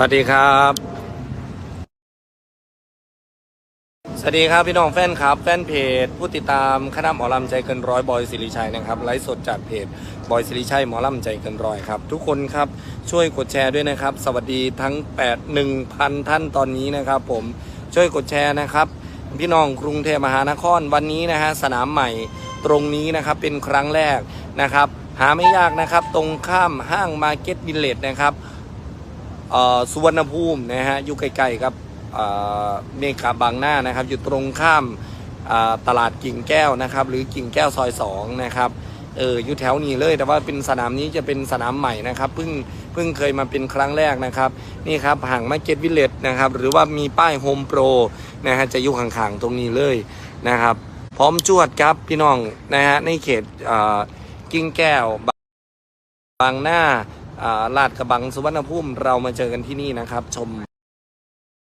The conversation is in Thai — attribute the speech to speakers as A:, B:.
A: สวัสดีครับ สวัสดีครับพี่น้องแฟนครับ แฟนเพจ ผู้ติดตามคณะหมอลำใจเกินร้อยบอยสิริชัยนะครับไลฟ์สดจากเพจบอยสิริชัยหมอลำใจเกินร้อยครับ ทุกคนครับช่วยกดแชร์ด้วยนะครับ สวัสดีทั้ง 8 1,000 ท่านตอนนี้นะครับผมช่วยกดแชร์นะครับ พี่น้องกรุงเทพมหานครวันนี้นะฮะสนามใหม่ตรงนี้นะครับเป็นครั้งแรกนะครับ หาไม่ยากนะครับ ตรงข้ามห้างมาร์เก็ตวิลเลจนะครับ สุวรรณภูมินะฮะอยู่ใกล้ๆกับเมกาบางหน้านะครับ อยู่ตรงข้ามตลาดกิ่งแก้วนะครับ หรือกิ่งแก้วซอยสองนะครับเอออยู่แถวนี้เลยแต่ว่าเป็นสนามนี้จะเป็นสนามใหม่นะครับเพิ่งเพิ่งเคยมาเป็นครั้งแรกนะครับนี่ครับห่างมาเก็ตวิลเลจนะครับหรือว่ามีป้ายโฮมโปรนะฮะจะอยู่ข้างๆตรงนี้เลยนะครับ พร้อมจวดครับพี่น้องนะฮะในเขตกิ่งแก้วบางหน้า ลาดกระบังสุวรรณภูมิเรามาเจอกันที่นี่นะครับ ชม